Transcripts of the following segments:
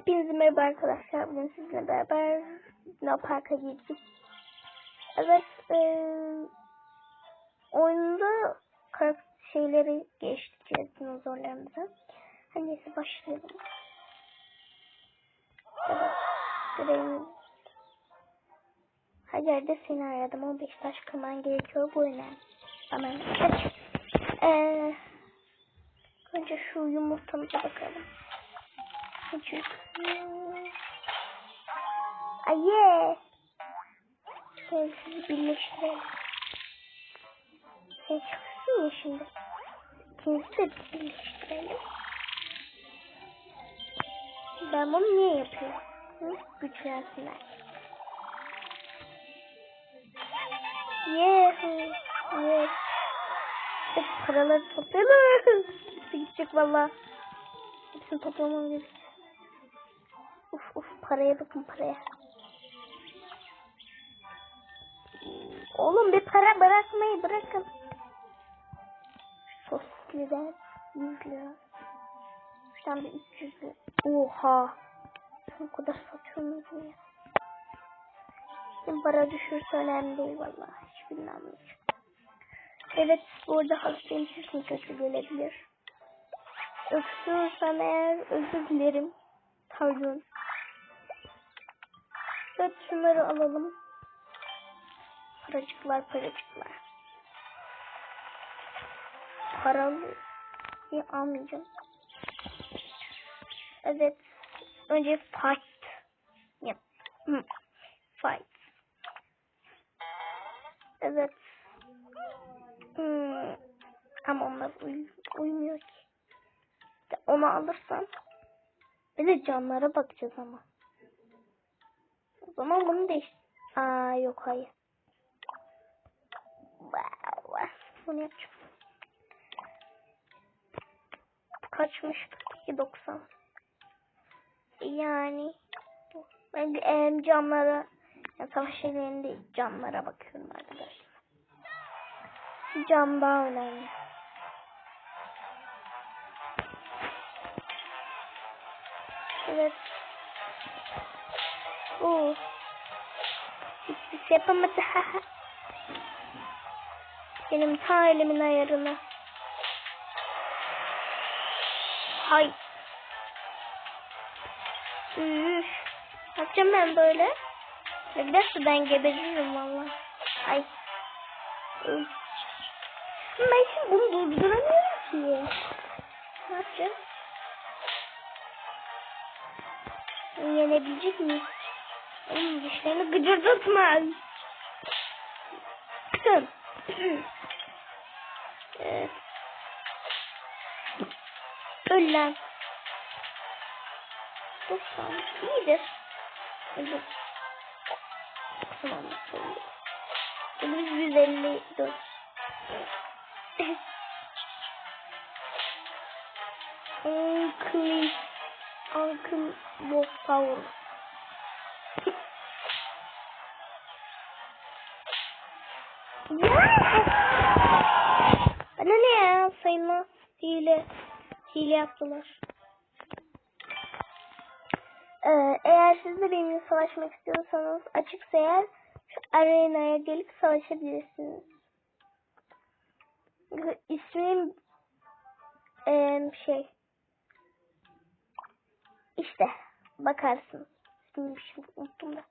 Hepinize merhaba arkadaşlar. Bugün sizinle beraber Luna Park'a gittik. Evet, eee oyunda şeyleri geçtik dinozorlarımıza. Hadi neyse başlayalım. Evet, görevimiz. Her yerde seni aradım ama beş taş kırman gerekiyor bu önemli. Hemen kaç. Eee önce şu yumurtamıza bakalım. Küçük. Aye. Gel sizi birleştirelim. Sen çıksın ya şimdi. İkinizi de birleştirelim. Ben bunu niye yapıyorum? Hı? Güçlensinler. Yes. İşte paraları toplayalım. Gidecek valla. Hepsini toplamam gerekiyor. Paraya bakın paraya. Oğlum bir para bırakmayı bırakın. Sosisliler 100 lira. Şuradan bir 300 lira. Oha. O kadar satıyorsunuz ya. Kim para düşürse önemli değil vallahi. Hiçbirini anlayacağım. Evet bu arada hastayım sesim kötü gelebilir. Öksürürsem eğer özür dilerim. Pardon. Evet şunları alalım. Paracıklar paracıklar. Paralı almayacağım. Evet. Önce fight. Yap. Fight. Evet. Hmm. Ama onlar uy uymuyor ki. Onu alırsam bir de canlara bakacağız ama. O zaman bunu değiş... Aa yok hayır. Bunu yapacağım. Kaçmış? 2.90. Yani ben em, camlara yani savaş şeylerinde camlara bakıyorum arkadaşlar. Cam daha önemli. Evet. Oo. Yapamadı. Benim ta elimin ayarına. Hay. Üf. Yapacağım ben böyle? Ne giderse ben geberirim valla. Ay. Üf. Ben şimdi bunu durduramıyorum ki. Ne yapacağım? Yenebilecek miyiz? Oğlum dişlerini gıcırdatma. Evet. Öl lan. Dostum iyidir. Evet. Tamam. Elimiz 154. Uncle Uncle Bob Power. Bana ne ya sayma hile hile yaptılar. Ee, eğer siz de benimle savaşmak istiyorsanız açıksa eğer şu arenaya gelip savaşabilirsiniz. İsmim ee, şey işte bakarsınız. İsmim şimdi unuttum da.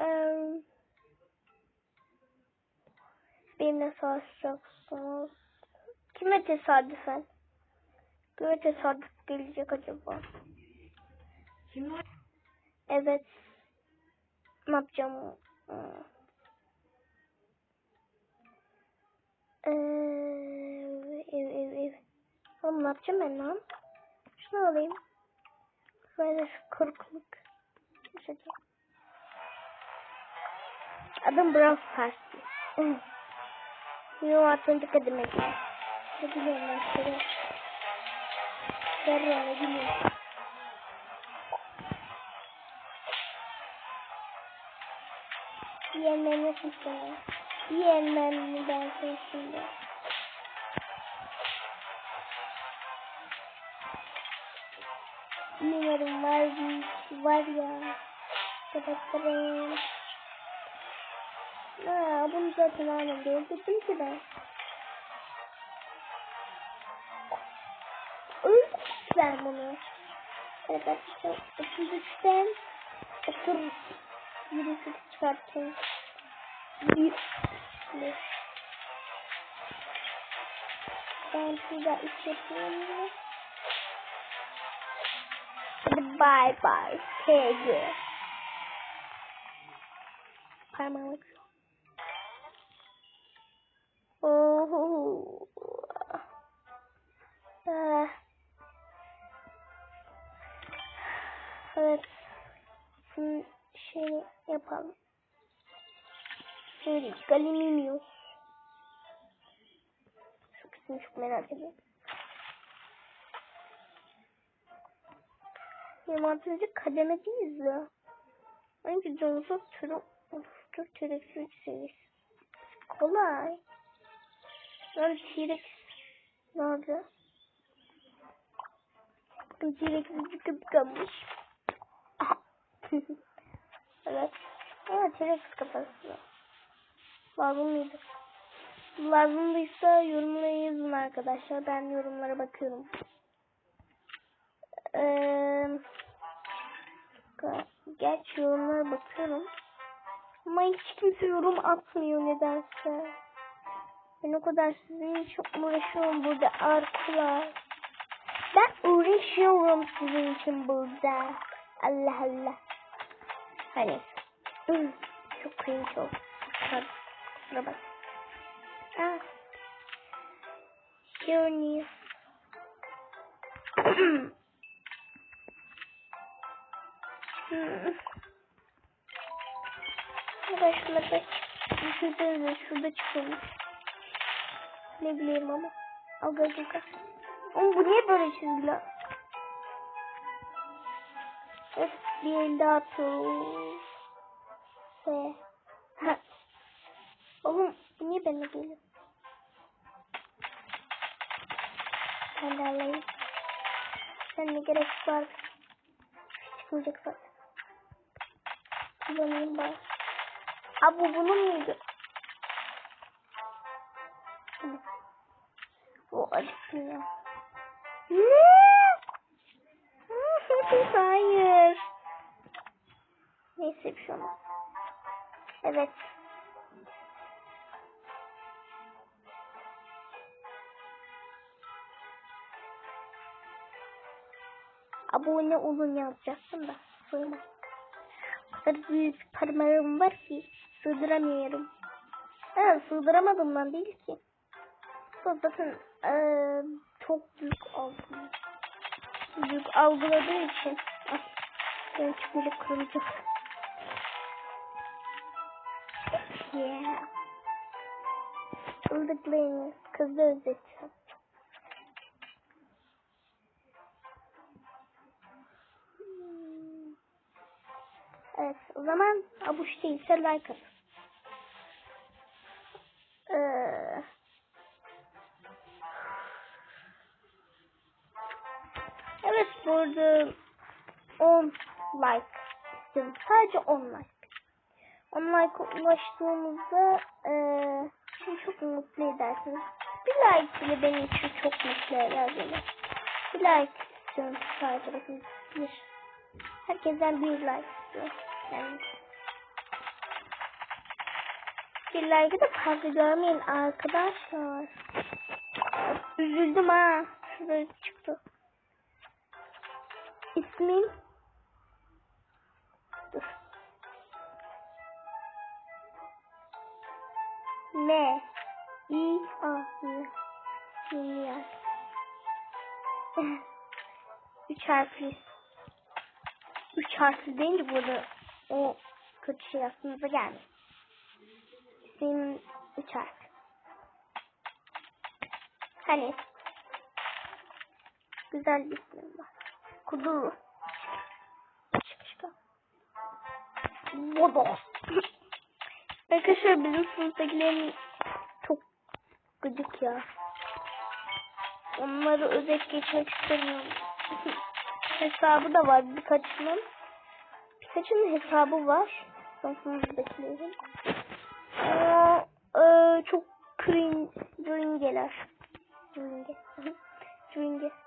Ee, benimle savaşacaksınız. Kime tesadüfen? Kime tesadüf gelecek acaba? Kim var? Evet. Ne yapacağım? Ee, ev ev ev. Oğlum ne yapacağım ben lan? Şunu alayım. Böyle şu. Şöyle. Adım Brawl Stars. Yo atınca kademe gibi. Ne biliyorum ben şöyle. Ver ne biliyorum. Yok mu sana? Yenmem mi ben seni şimdi? Bilmiyorum var var ya. Kapatırım. Ha, bunu zaten almadım. Öldürdüm ki ben. Öldürdüm bunu. Evet arkadaşlar 33'ten 30 28 çıkartayım. Bir. Bir. Ben şurada iş yapıyorum. Hadi bye bye. TG. Parmağımı Evet. Şimdi şey yapalım. Şöyle Galimimius. Çok ismini çok merak ediyorum. 26. kademedeyiz ya. Önce Jones'a türü oluştur T-Rex seviyesi. Kolay. Böyle T-Rex nerede? Bakın T-Rex çıkıp kalmış. evet. Ama T-Rex kafası. Lazım mıydı? Lazımdıysa yorumlara yazın arkadaşlar. Ben yorumlara bakıyorum. Eee geç yorumlara bakıyorum. Ama hiç kimse yorum atmıyor nedense. Ben o kadar sizin için uğraşıyorum burada arkadaşlar. Ben uğraşıyorum sizin için burada. Allah Allah. Hani. Çok cringe oldu. Kusura bak. Ah. Journey. Hmm. Şuna da şurada da şurada çıkıyormuş. Ne bileyim ama. Aga aga. Bu niye böyle çizgi lan? Evet bir el daha atıyoruz. Ve. Oğlum bu niye benimle geliyor? Ben de alayım. Sen ne gerek var? Çıkmayacak zaten. Kullanayım ben. Aa bu bunun muydu? Hı. O acıktım ya. Hayır. Neyse bir şey. Evet. Abone olun yazacaktım da. Sığmaz. Kadar büyük parmağım var ki sığdıramıyorum. Ha, sığdıramadım lan değil ki. Bu Zaten eee, çok büyük algı. Büyük algıladığı için. Ah, ben böyle kırılacak. Yeah. Ildıklayın. Kızı. Hmm. Evet o zaman abuş değilse like atın. Ee, evet burada 10 like istiyorum. Sadece 10 like. 10 like'a ulaştığımızda ee, çok mutlu edersiniz. Bir like bile benim için çok mutlu eder beni. Bir like istiyorum sadece bakın. Bir. Herkesten bir like istiyorum. Yani bir like'ı da fazla görmeyin arkadaşlar. Üzüldüm ha. Şurada çıktı. İsmin Dur. Ne? İ A Dünya. Üç harfli. Üç harfli deyince burada o kötü şey aklınıza gelmiyor. İsim üç harf. Hani güzel bir isim var. Çıkışta. Bodos. Arkadaşlar bizim sınıftakilerin çok gıcık ya. Onları özet geçmek istemiyorum. hesabı da var birkaçının. Birkaçının hesabı var. Sana bekliyorum. Aa, e, çok cringe, cringe'ler. Cringe. Hı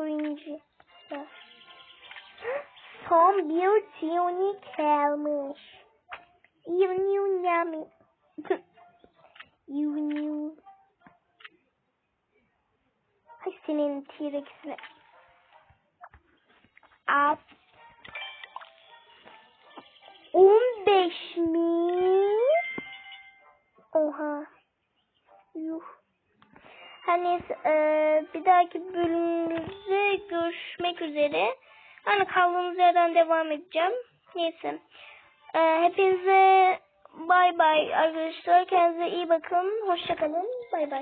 Cringe. Çok cringe'ler. Son bir tiyoni kalmış. Yuni yami. Yuni. Ay senin T-Rex'ine. Ab. 15 Neyse eee, bir dahaki bölümümüzde görüşmek üzere. Yani kaldığımız yerden devam edeceğim. Neyse. Eee, hepinize bay bay arkadaşlar. Kendinize iyi bakın. Hoşçakalın. Bay bay.